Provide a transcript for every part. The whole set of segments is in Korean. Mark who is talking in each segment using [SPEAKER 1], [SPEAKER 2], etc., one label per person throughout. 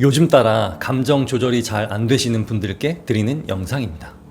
[SPEAKER 1] 요즘 따라 감정 조절이 잘 안 되시는 분들께 드리는 영상입니다.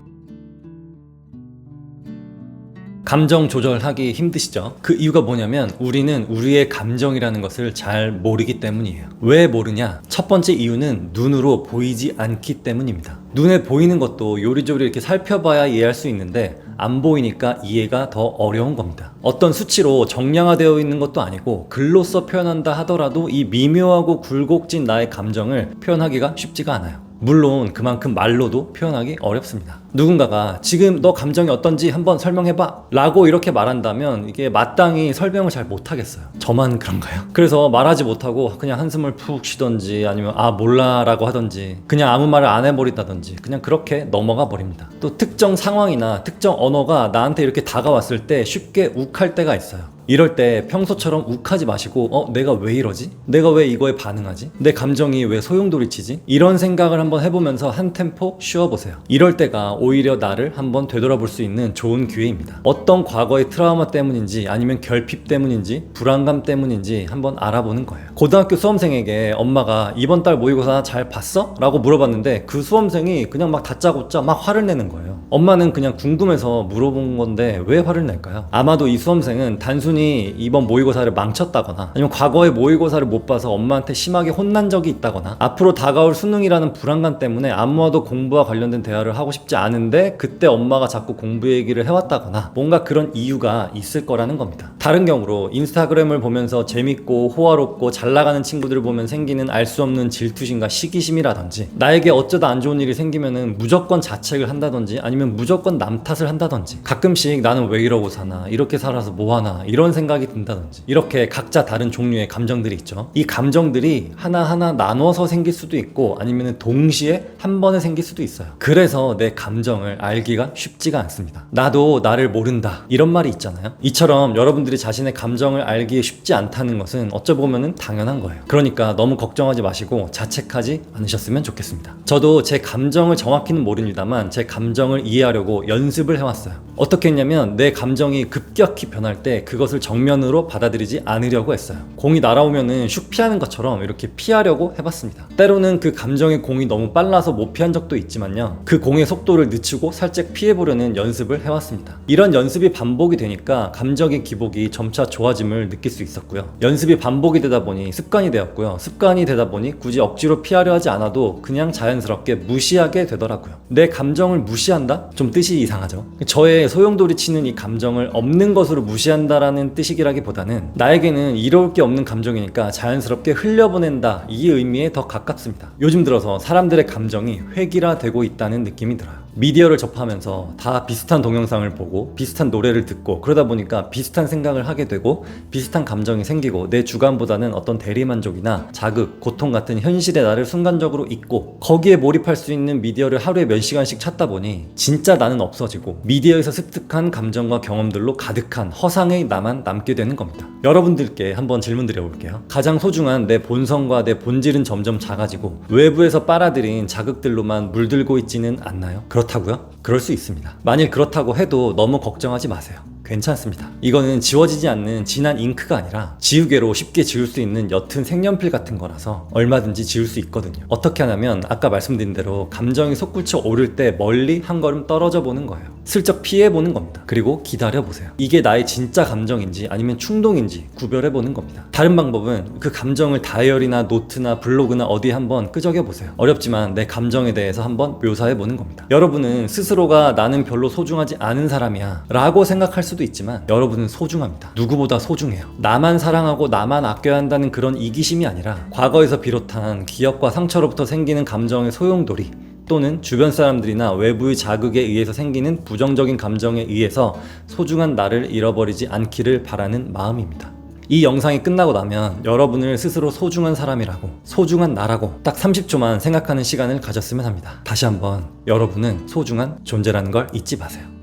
[SPEAKER 1] 감정 조절하기 힘드시죠? 그 이유가 뭐냐면 우리는 우리의 감정이라는 것을 잘 모르기 때문이에요. 왜 모르냐? 첫 번째 이유는 눈으로 보이지 않기 때문입니다. 눈에 보이는 것도 요리조리 이렇게 살펴봐야 이해할 수 있는데 안 보이니까 이해가 더 어려운 겁니다. 어떤 수치로 정량화되어 있는 것도 아니고 글로써 표현한다 하더라도 이 미묘하고 굴곡진 나의 감정을 표현하기가 쉽지가 않아요. 물론 그만큼 말로도 표현하기 어렵습니다. 누군가가 지금 너 감정이 어떤지 한번 설명해봐 라고 이렇게 말한다면 이게 마땅히 설명을 잘 못하겠어요. 저만 그런가요? 그래서 말하지 못하고 그냥 한숨을 푹 쉬던지 아니면 아 몰라 라고 하던지 그냥 아무 말을 안 해버린다든지 그냥 그렇게 넘어가 버립니다. 또 특정 상황이나 특정 언어가 나한테 이렇게 다가왔을 때 쉽게 욱할 때가 있어요. 이럴 때 평소처럼 욱하지 마시고 어 내가 왜 이러지? 내가 왜 이거에 반응하지? 내 감정이 왜 소용돌이치지? 이런 생각을 한번 해보면서 한 템포 쉬어보세요. 이럴 때가 오히려 나를 한번 되돌아볼 수 있는 좋은 기회입니다. 어떤 과거의 트라우마 때문인지 아니면 결핍 때문인지 불안감 때문인지 한번 알아보는 거예요. 고등학교 수험생에게 엄마가 이번 달 모의고사 잘 봤어? 라고 물어봤는데 그 수험생이 그냥 막 다짜고짜 막 화를 내는 거예요. 엄마는 그냥 궁금해서 물어본 건데 왜 화를 낼까요? 아마도 이 수험생은 단순 히 이번 모의고사를 망쳤다거나 아니면 과거에 모의고사를 못 봐서 엄마한테 심하게 혼난 적이 있다거나 앞으로 다가올 수능이라는 불안감 때문에 아무와도 공부와 관련된 대화를 하고 싶지 않은데 그때 엄마가 자꾸 공부 얘기를 해왔다거나 뭔가 그런 이유가 있을 거라는 겁니다. 다른 경우로 인스타그램을 보면서 재밌고 호화롭고 잘 나가는 친구들을 보면 생기는 알 수 없는 질투심과 시기심이라든지 나에게 어쩌다 안 좋은 일이 생기면은 무조건 자책을 한다든지 아니면 무조건 남 탓을 한다든지 가끔씩 나는 왜 이러고 사나 이렇게 살아서 뭐 하나 이런 생각이 든다든지 이렇게 각자 다른 종류의 감정들이 있죠. 이 감정들이 하나하나 나눠서 생길 수도 있고 아니면 동시에 한 번에 생길 수도 있어요. 그래서 내 감정을 알기가 쉽지가 않습니다. 나도 나를 모른다. 이런 말이 있잖아요. 이처럼 여러분들이 자신의 감정을 알기 쉽지 않다는 것은 어쩌보면 당연한 거예요. 그러니까 너무 걱정하지 마시고 자책하지 않으셨으면 좋겠습니다. 저도 제 감정을 정확히는 모릅니다만 제 감정을 이해하려고 연습을 해왔어요. 어떻게 했냐면 내 감정이 급격히 변할 때 그것을 정면으로 받아들이지 않으려고 했어요. 공이 날아오면은 슉 피하는 것처럼 이렇게 피하려고 해봤습니다. 때로는 그 감정의 공이 너무 빨라서 못 피한 적도 있지만요. 그 공의 속도를 늦추고 살짝 피해보려는 연습을 해왔습니다. 이런 연습이 반복이 되니까 감정의 기복이 점차 좋아짐을 느낄 수 있었고요. 연습이 반복이 되다 보니 습관이 되었고요. 습관이 되다 보니 굳이 억지로 피하려 하지 않아도 그냥 자연스럽게 무시하게 되더라고요. 내 감정을 무시한다? 좀 뜻이 이상하죠. 저의 소용돌이 치는 이 감정을 없는 것으로 무시한다라는 뜻이기라기보다는 나에게는 이로울 게 없는 감정이니까 자연스럽게 흘려보낸다. 이 의미에 더 가깝습니다. 요즘 들어서 사람들의 감정이 획일화되고 있다는 느낌이 들어요 미디어를 접하면서 다 비슷한 동영상을 보고 비슷한 노래를 듣고 그러다 보니까 비슷한 생각을 하게 되고 비슷한 감정이 생기고 내 주관보다는 어떤 대리만족이나 자극, 고통 같은 현실의 나를 순간적으로 잊고 거기에 몰입할 수 있는 미디어를 하루에 몇 시간씩 찾다 보니 진짜 나는 없어지고 미디어에서 습득한 감정과 경험들로 가득한 허상의 나만 남게 되는 겁니다. 여러분들께 한번 질문 드려볼게요. 가장 소중한 내 본성과 내 본질은 점점 작아지고 외부에서 빨아들인 자극들로만 물들고 있지는 않나요? 다고요? 그럴 수 있습니다. 만일 그렇다고 해도 너무 걱정하지 마세요. 괜찮습니다. 이거는 지워지지 않는 진한 잉크가 아니라 지우개로 쉽게 지울 수 있는 옅은 색연필 같은 거라서 얼마든지 지울 수 있거든요. 어떻게 하냐면 아까 말씀드린 대로 감정이 솟구쳐 오를 때 멀리 한 걸음 떨어져 보는 거예요. 슬쩍 피해 보는 겁니다. 그리고 기다려 보세요. 이게 나의 진짜 감정인지 아니면 충동인지 구별해 보는 겁니다. 다른 방법은 그 감정을 다이어리나 노트나 블로그나 어디에 한번 끄적여 보세요. 어렵지만 내 감정에 대해서 한번 묘사해 보는 겁니다. 여러분은 스스로가 나는 별로 소중하지 않은 사람이야 라고 생각할 수도 있지만 여러분은 소중합니다. 누구보다 소중해요. 나만 사랑하고 나만 아껴야 한다는 그런 이기심이 아니라 과거에서 비롯한 기억과 상처로부터 생기는 감정의 소용돌이 또는 주변 사람들이나 외부의 자극에 의해서 생기는 부정적인 감정에 의해서 소중한 나를 잃어버리지 않기를 바라는 마음입니다. 이 영상이 끝나고 나면 여러분을 스스로 소중한 사람이라고, 소중한 나라고 딱 30초만 생각하는 시간을 가졌으면 합니다. 다시 한번 여러분은 소중한 존재라는 걸 잊지 마세요.